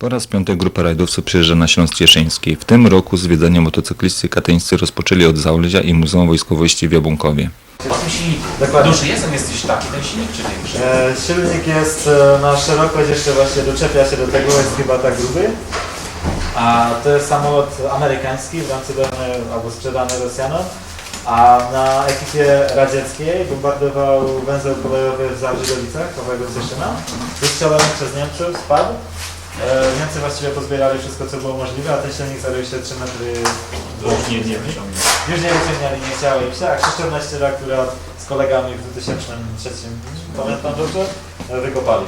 Po raz piąty grupa rajdowców przyjeżdża na Śląsk Cieszyński. W tym roku zwiedzanie motocyklisty katyńscy rozpoczęli od Zaolizia i Muzeum Wojskowości w Jabłonkowie. Silniku. Dokładnie. Duży jest, on jest gdzieś taki, ten silnik czy większy? E, silnik jest e, na szerokość, jeszcze właśnie doczepia się do tego, jest chyba tak gruby. A to jest samolot amerykański, wręcz albo sprzedany Rosjanom. A na ekipie radzieckiej bombardował węzeł kolejowy w Zawrzydowicach, kawałek od Cieszyna. Wystrzelony przez Niemców, spadł. E, Niemcy właściwie pozbierali wszystko, co było możliwe, a ten silnik zarył się 3 metry Już nie, nie Już nie wyciągnęli, nie chciało im się, a Krzysztof Naściela, który z kolegami w 2003, pamiętam dobrze, e, wykopali.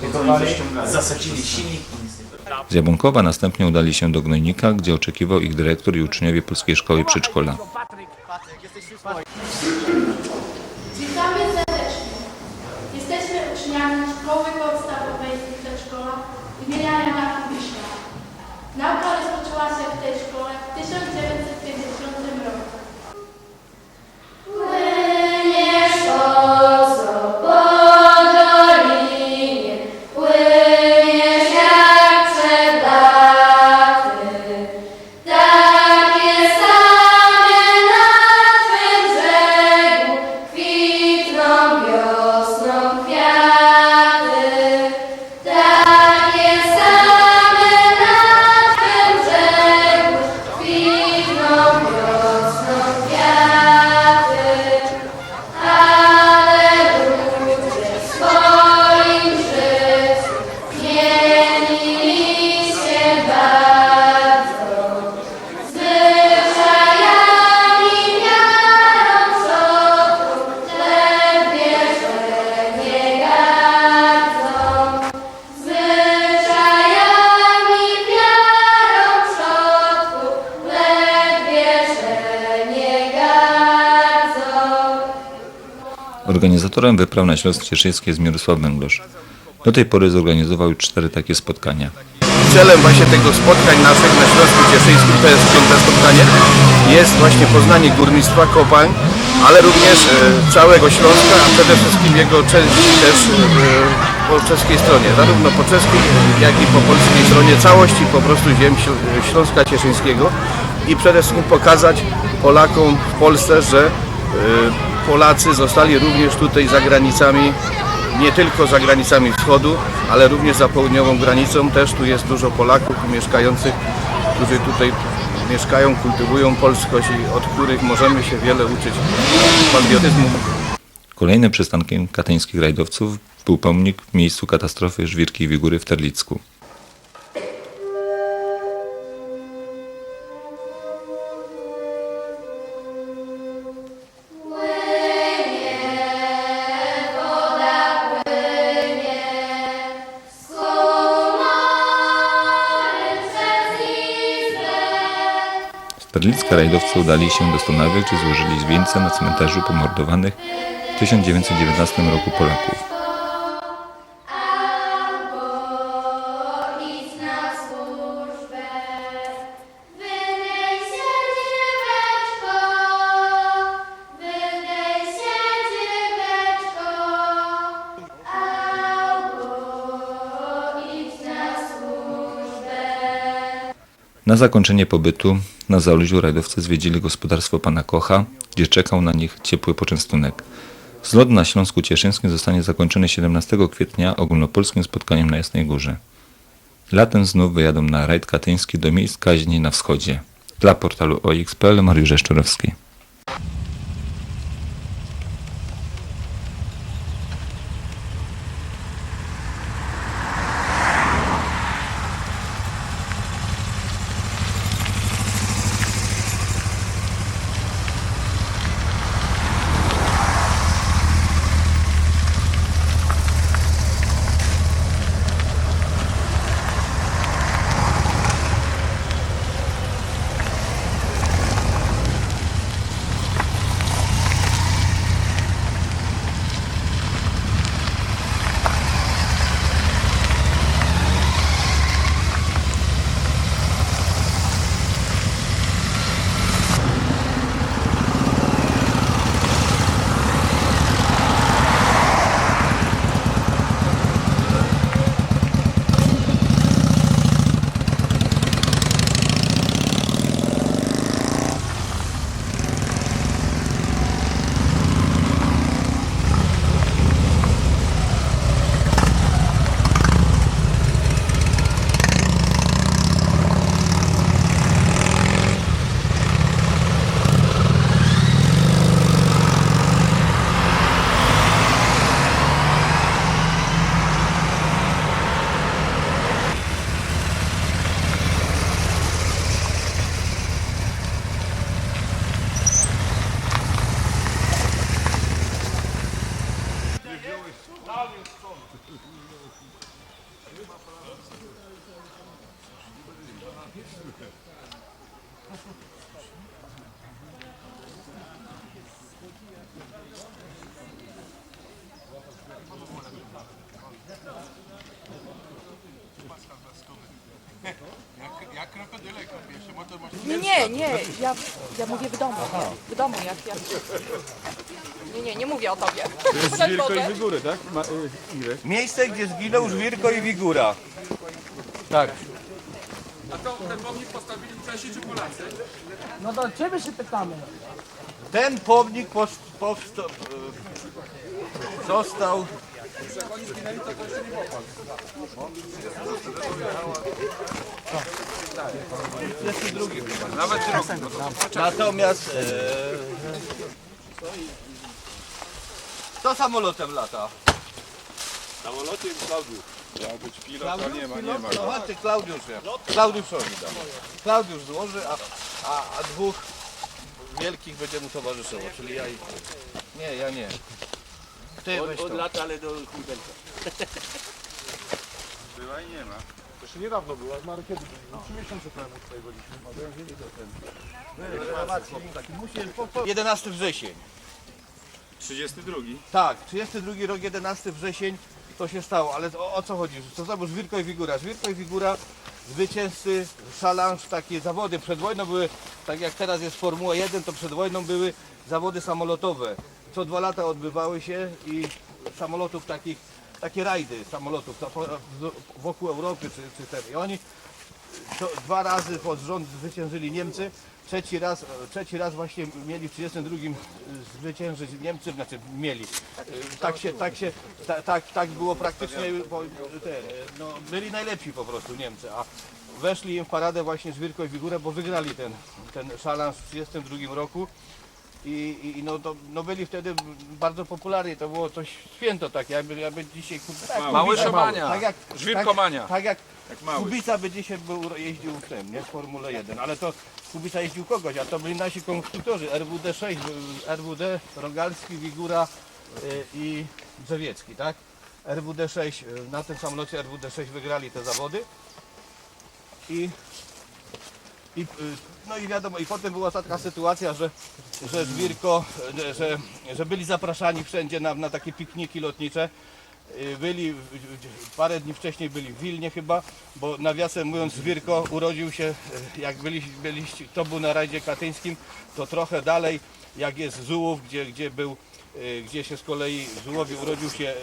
Wykopali, Zasadzili silnik i nic nie było. Z Jabłonkowa następnie udali się do Gnojnika, gdzie oczekiwał ich dyrektor i uczniowie Polskiej Szkoły Przedszkola. Witamy serdecznie. Jesteśmy uczniami Szkoły Podstawowej w Przedszkola imienia Jana Kubiszka. Nauka rozpoczęła się w tej szkole w 1950 roku. Organizatorem wypraw na Śląsk Cieszyński jest Mirosław Węglosz. Do tej pory zorganizował już cztery takie spotkania. Celem właśnie tego spotkań naszych na Śląsku Cieszyńskim, to jest piąte spotkanie, jest właśnie poznanie górnictwa, kopalń, ale również e, całego Śląska, a przede wszystkim jego części też e, po czeskiej stronie, zarówno po czeskiej, jak i po polskiej stronie całości po prostu ziem Śl- Śląska Cieszyńskiego i przede wszystkim pokazać Polakom w Polsce, że e, Polacy zostali również tutaj za granicami nie tylko za granicami wschodu, ale również za południową granicą. Też tu jest dużo Polaków mieszkających, którzy tutaj mieszkają, kultywują polskość i od których możemy się wiele uczyć patriotyzmu. Kolejnym przystankiem katyńskich rajdowców był pomnik w miejscu katastrofy Żwirki Wigury w Terlicku. Z Terlicka rajdowcy udali się do Stonawy, gdzie złożyli wieńce na cmentarzu pomordowanych w 1919 roku Polaków. Na zakończenie pobytu na Zaoluziu rajdowcy zwiedzili gospodarstwo pana Kocha, gdzie czekał na nich ciepły poczęstunek. Zlot na Śląsku Cieszyńskim zostanie zakończony 17 kwietnia ogólnopolskim spotkaniem na Jasnej Górze. Latem znów wyjadą na rajd katyński do miejsc kaźni na wschodzie. Dla portalu OX.pl Mariusz Szczurowski. Nie, nie, ja, ja mówię w domu, w domu, jak ja... Nie, nie, nie mówię o tobie. Broń Boże. Miejsce, gdzie zginął Żwirko i Wigura. Tak. No to ciebie się pytamy. Ten pomnik post- powstał, e, został drugi Nawet drugi. Natomiast e, kto samolotem lata? Samolotem Klaudiusz. Miał być pilot, a nie ma, nie ma. No, ty Klaudiusz, ja. Klaudiuszowi dam. Klaudiusz złoży, a, a, a dwóch wielkich będzie mu towarzyszyło, czyli ja i... Nie, ja nie. Ty weź to. lata, ale do chudelka. Była i nie ma. Jeszcze niedawno była, zmarł kiedy? No. Trzy miesiące temu tutaj byliśmy. 11 wrzesień. 32. Tak, 32 rok, 11 wrzesień to się stało, ale o, o co chodzi? To znowu Żwirko i Wigura. Żwirko i Wigura, zwycięzcy, szalanż, takie zawody. Przed wojną były, tak jak teraz jest Formuła 1, to przed wojną były zawody samolotowe. Co dwa lata odbywały się i samolotów takich, takie rajdy samolotów to po- wokół Europy czy, czy ten. I oni to dwa razy pod rząd zwyciężyli Niemcy. Trzeci raz, trzeci raz właśnie mieli w 32 zwyciężyć Niemcy, znaczy mieli. Tak się, tak się, ta, tak, tak było praktycznie, bo, ten, no, byli najlepsi po prostu Niemcy, a weszli im w paradę właśnie Żwirko i Wigurę, bo wygrali ten, ten szalans w 32 roku. I, i no, to, no byli wtedy bardzo popularni, to było coś święto takie, jakby, jakby dzisiaj tak, Mały Kubica- szamania. tak jak, Żwirkomania. Tak, tak jak Jak mały. Kubica by dzisiaj był, jeździł w tym, nie, w Formule 1, ale to Kubica jeździł kogoś, a to byli nasi konstruktorzy, RWD-6, był RWD, Rogalski, Wigura y, i Drzewiecki, tak? RWD-6, y, na tym samolocie RWD-6 wygrali te zawody i, i, y, no i wiadomo, i potem była taka sytuacja, że, że Żwirko, y, że, że byli zapraszani wszędzie na, na takie pikniki lotnicze, byli, w- w- parę dni wcześniej byli w Wilnie chyba, bo nawiasem mówiąc Żwirko urodził się, y, jak byli, byliście, to był na rajdzie katyńskim, to trochę dalej, jak jest Zułów, gdzie, gdzie był, y, gdzie się z kolei w Zułowie urodził się y,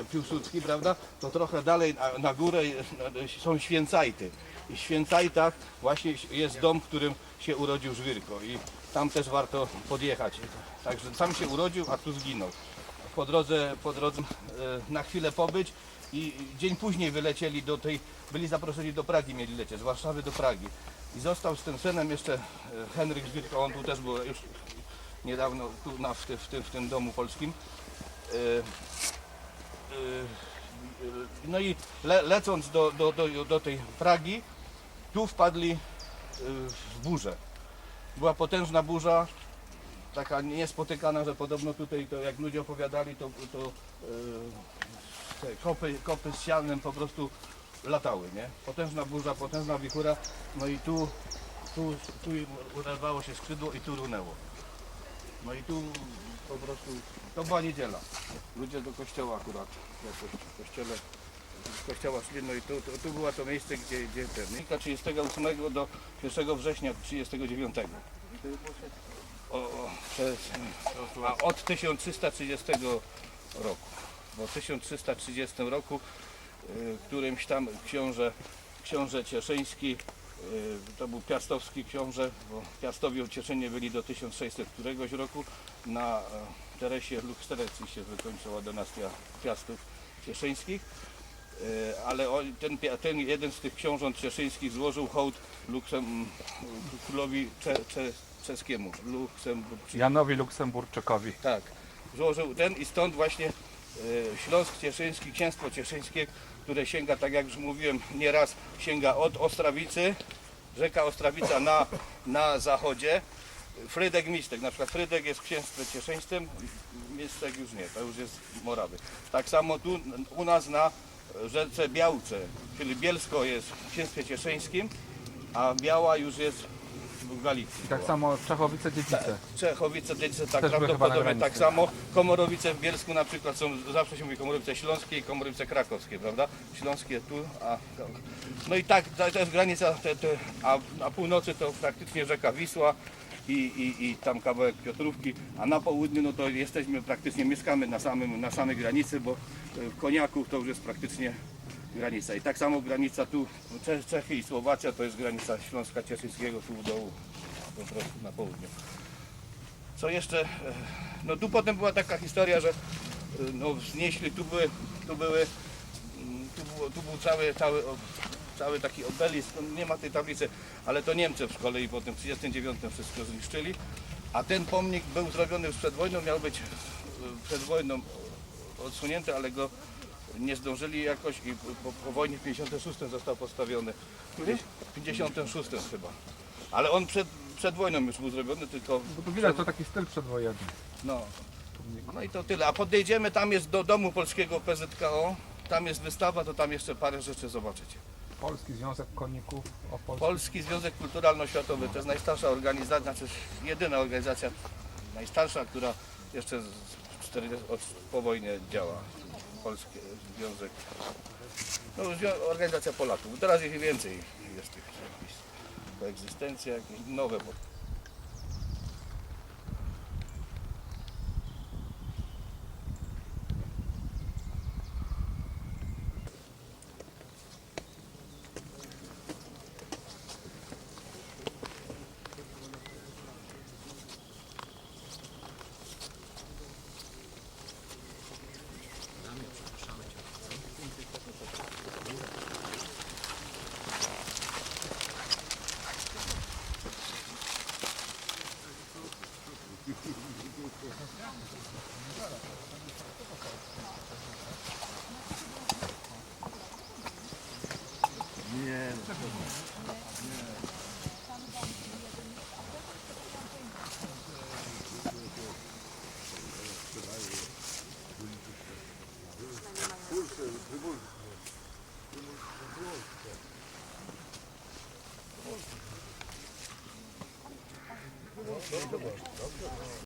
y, Piłsudski, prawda, to trochę dalej na, na górę y, są Święcajty. I w Święcajtach właśnie jest dom, w którym się urodził Żwirko i tam też warto podjechać. Także tam się urodził, a tu zginął po drodze, po drodze e, na chwilę pobyć i dzień później wylecieli do tej, byli zaproszeni do Pragi, mieli lecieć, z Warszawy do Pragi. I został z tym synem jeszcze e, Henryk Żwirko, on tu też był już niedawno tu na, w, ty, w, tym, w tym domu polskim. E, No i le, lecąc do, do, do, do tej Pragi, tu wpadli w burzę. Była potężna burza, taka niespotykana, że podobno tutaj, to jak ludzie opowiadali, to, to e, te kopy, kopy z sianem po prostu latały, nie? Potężna burza, potężna wichura, no i tu, tu, tu urwało się skrzydło i tu runęło. No i tu po prostu, to była niedziela. Ludzie do kościoła akurat, jakoś w kościele, kościoła szli, no i tu, tu, tu było to miejsce, gdzie, gdzie ten, 38 do 1 września 39. O, przez, a od 1330 roku. Bo w 1330 roku y, którymś tam książę, książę Cieszyński, y, to był piastowski książę, bo Piastowie Cieszynie byli do 1600 któregoś roku. Na e, Teresie Luksterecji się wykończyła dynastia Piastów Cieszyńskich. Y, Ale ten, ten jeden z tych książąt cieszyńskich złożył hołd Luksem, królowi cze, cze, czeskiemu, Luksemburczykowi. Janowi Luksemburczykowi. Tak, złożył ten i stąd właśnie e, Śląsk Cieszyński, Księstwo Cieszyńskie, które sięga, tak jak już mówiłem nieraz, sięga od Ostrawicy, rzeka Ostrawica na, na zachodzie, Frydek Mistek, na przykład Frydek jest w księstwie cieszyńskim, Mistek już nie, to już jest Morawy. Tak samo tu u nas na rzece Białce, czyli Bielsko jest w księstwie cieszyńskim, a Biała już jest w Galicji. Tak samo Czechowice, Dziedzice. Czechowice, Dziedzice, tak Też były chyba na prawdopodobnie granicy. tak samo. Komorowice w Bielsku na przykład są, zawsze się mówi Komorowice Śląskie i Komorowice Krakowskie, prawda? Śląskie tu, a... No i tak, to jest granica, te, te, a na północy to praktycznie rzeka Wisła i, i, i tam kawałek Piotrówki, a na południu no to jesteśmy praktycznie, mieszkamy na, samym, na samej granicy, bo e, w Koniaku to już jest praktycznie granica. I tak samo granica tu, Cze- Czechy i Słowacja to jest granica Śląska Cieszyńskiego tu w dołu, po prostu na południu. Co jeszcze? e, No tu potem była taka historia, że e, no znieśli, tu były, tu były, mm, tu, było, tu był cały, cały, cały taki obelisk, no nie ma tej tablicy, ale to Niemcy w szkole i potem w 1939 wszystko zniszczyli. A ten pomnik był zrobiony przed wojną, miał być e, przed wojną odsunięty, ale go nie zdążyli jakoś i po, po wojnie w 56 został postawiony. W 56 chyba. Ale on przed, przed wojną już był zrobiony, tylko Bo tu widać to taki styl przedwojenny. no. no i to tyle. A podejdziemy, tam jest do domu polskiego PZKO, tam jest wystawa, to tam jeszcze parę rzeczy zobaczycie. Polski Związek Koników. Polski Związek Kulturalno-Światowy to jest najstarsza organizacja, znaczy jedyna organizacja, najstarsza, która jeszcze z 40, od, po wojnie działa. Polski Związek, no, organizacja Polaków. Teraz ich więcej jest tych jakichś jakieś nowe. bo- That's a good one.